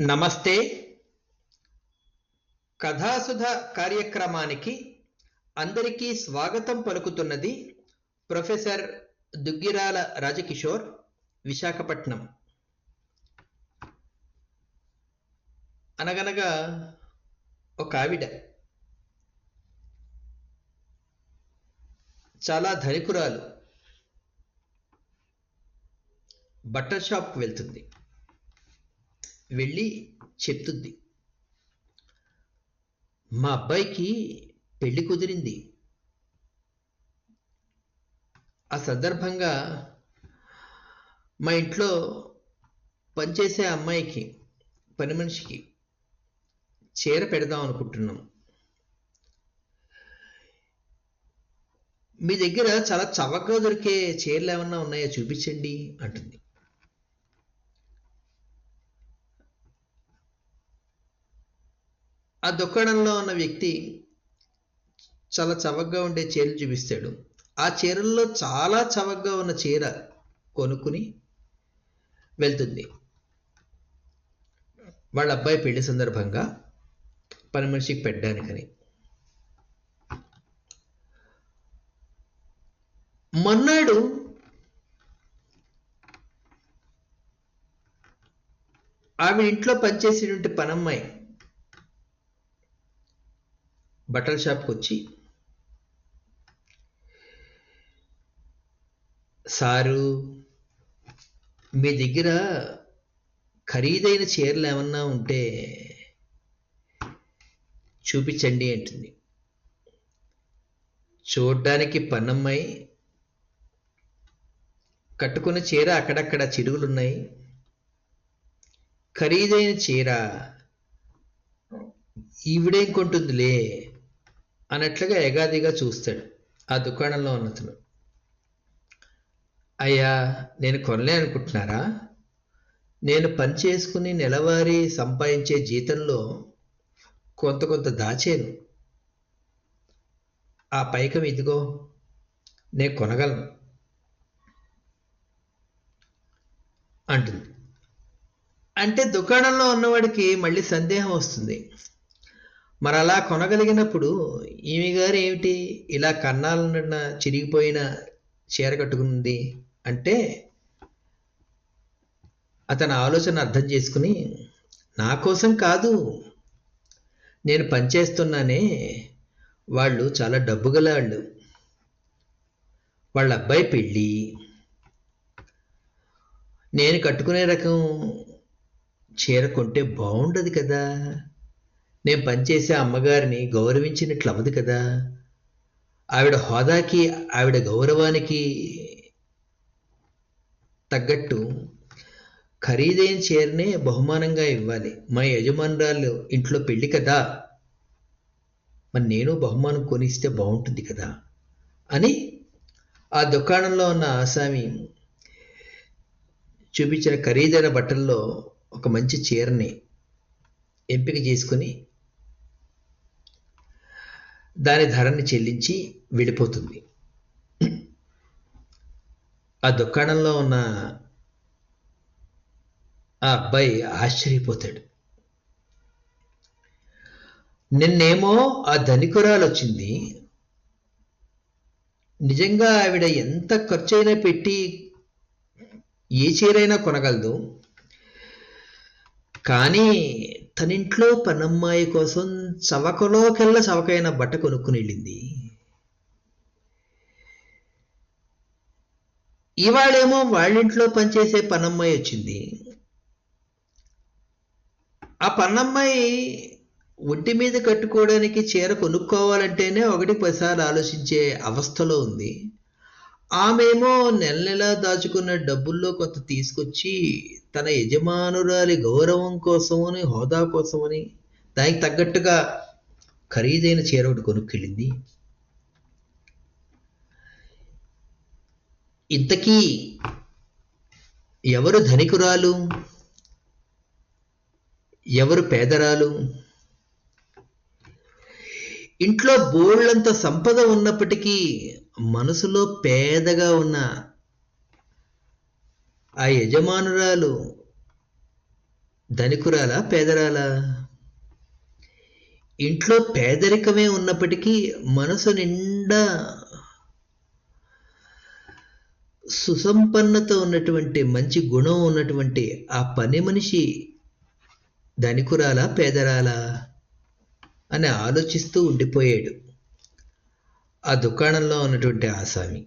నమస్తే. కథాసుధ కార్యక్రమానికి అందరికీ స్వాగతం పలుకుతున్నది ప్రొఫెసర్ దుగ్గిరాల రాజకిషోర్ విశాఖపట్నం. అనగనగా ఒక ఆవిడ. చాలా ధనికురాలు. బట్టల షాప్కి వెళ్తుంది. వెళ్ళి చెప్తుంది. మా అబ్బాయికి పెళ్ళి కుదిరింది. ఆ సందర్భంగా మా ఇంట్లో పనిచేసే అమ్మాయికి పని మనిషికి చీర పెడదాం అనుకుంటున్నాం. మీ దగ్గర చాలా చవకగా దొరికే చీరలు ఏమన్నా ఉన్నాయో? చూపించండి అంటుంది. ఆ దుకాణంలో ఉన్న వ్యక్తి చాలా చవకగా ఉండే చీరలు చూపిస్తాడు. ఆ చీరల్లో చాలా చవకగా ఉన్న చీర కొనుక్కుని వెళ్తుంది. వాళ్ళ అబ్బాయి పెళ్ళి సందర్భంగా పని మనిషికి పెట్టడానికని. మొన్నాడు ఆమె ఇంట్లో పనిచేసేటువంటి పనమ్మాయి బట్టల షాప్కి వచ్చి సారు మీ దగ్గర ఖరీదైన చీరలు ఏమన్నా ఉంటే చూపించండి అంటుంది. చూడ్డానికి పన్నమ్మాయి కట్టుకున్న చీర అక్కడక్కడ చిరుగులున్నాయి. ఖరీదైన చీర ఈవిడేం కొంటుందిలే? అన్నట్లుగా ఎగాదిగా చూస్తాడు ఆ దుకాణంలో ఉన్నతను. అయ్యా నేను కొనలే అనుకుంటున్నారా? నేను పని చేసుకుని నెలవారీ సంపాదించే జీతంలో కొంత కొంత దాచాను. ఆ పైకం ఇదిగో నేను కొనగలను. అంటుంది. అంటే దుకాణంలో ఉన్నవాడికి మళ్ళీ సందేహం వస్తుంది. మరి అలా కొనగలిగినప్పుడు ఈమె గారు ఏమిటి? ఇలా కన్నాలన్న చిరిగిపోయిన చీర కట్టుకుంది అంటే అతని ఆలోచన అర్థం చేసుకుని నా కోసం కాదు నేను పనిచేస్తున్నానే వాళ్ళు చాలా డబ్బు గలవాళ్ళు. వాళ్ళ అబ్బాయి పెళ్ళి. నేను కట్టుకునే రకం చీర కొంటే బాగుండదు కదా. నేను పనిచేసే అమ్మగారిని గౌరవించినట్లు అవ్వదు కదా. ఆవిడ హోదాకి ఆవిడ గౌరవానికి తగ్గట్టు ఖరీదైన చీరనే బహుమానంగా ఇవ్వాలి. మా యజమానురాలు ఇంట్లో పెళ్ళి కదా. మరి నేను బహుమానం కొనిస్తే బాగుంటుంది కదా అని ఆ దుకాణంలో ఉన్న ఆసామి చూపించిన ఖరీదైన బట్టల్లో ఒక మంచి చీరని ఎంపిక చేసుకుని దాని ధరని చెల్లించి వెళ్ళిపోతుంది. ఆ దుకాణంలో ఉన్న ఆ అబ్బాయి ఆశ్చర్యపోతాడు. నిన్నేమో ఆ ధనికురాలు వచ్చింది నిజంగా ఆవిడ ఎంత ఖర్చైనా పెట్టి ఏ చీరైనా కొనగలదు. కానీ తనింట్లో పనమ్మాయి కోసం చవకలోకెల్లా చవకైన బట్ట కొనుక్కుని వెళ్ళింది. ఇవాళేమో వాళ్ళింట్లో పనిచేసే పనమ్మాయి వచ్చింది. ఆ పన్నమ్మాయి ఒంటి మీద కట్టుకోవడానికి చీర కొనుక్కోవాలంటేనే ఒకటి పదిసార్లు ఆలోచించే అవస్థలో ఉంది. ఆమెమో నెల నెలా దాచుకున్న డబ్బుల్లో కొంత తీసుకొచ్చి తన యజమానురాలి గౌరవం కోసమని హోదా కోసమని దానికి తగ్గట్టుగా ఖరీదైన చీర ఒకటి కొనుక్కెళ్ళింది. ఇంతకీ ఎవరు ధనికురాలు? ఎవరు పేదరాలు? ఇంట్లో బోళ్ళంత సంపద ఉన్నప్పటికీ మనసులో పేదగా ఉన్న ఆ యజమానురాలు ధనికురాలా పేదరాలా? ఇంట్లో పేదరికమే ఉన్నప్పటికీ మనసు నిండా సుసంపన్నత ఉన్నటువంటి మంచి గుణం ఉన్నటువంటి ఆ పని మనిషి ధనికురాలా పేదరాలా? అని ఆలోచిస్తూ ఉండిపోయాడు. ఆ దుకాణంలో ఉన్నటువంటి ఆసామి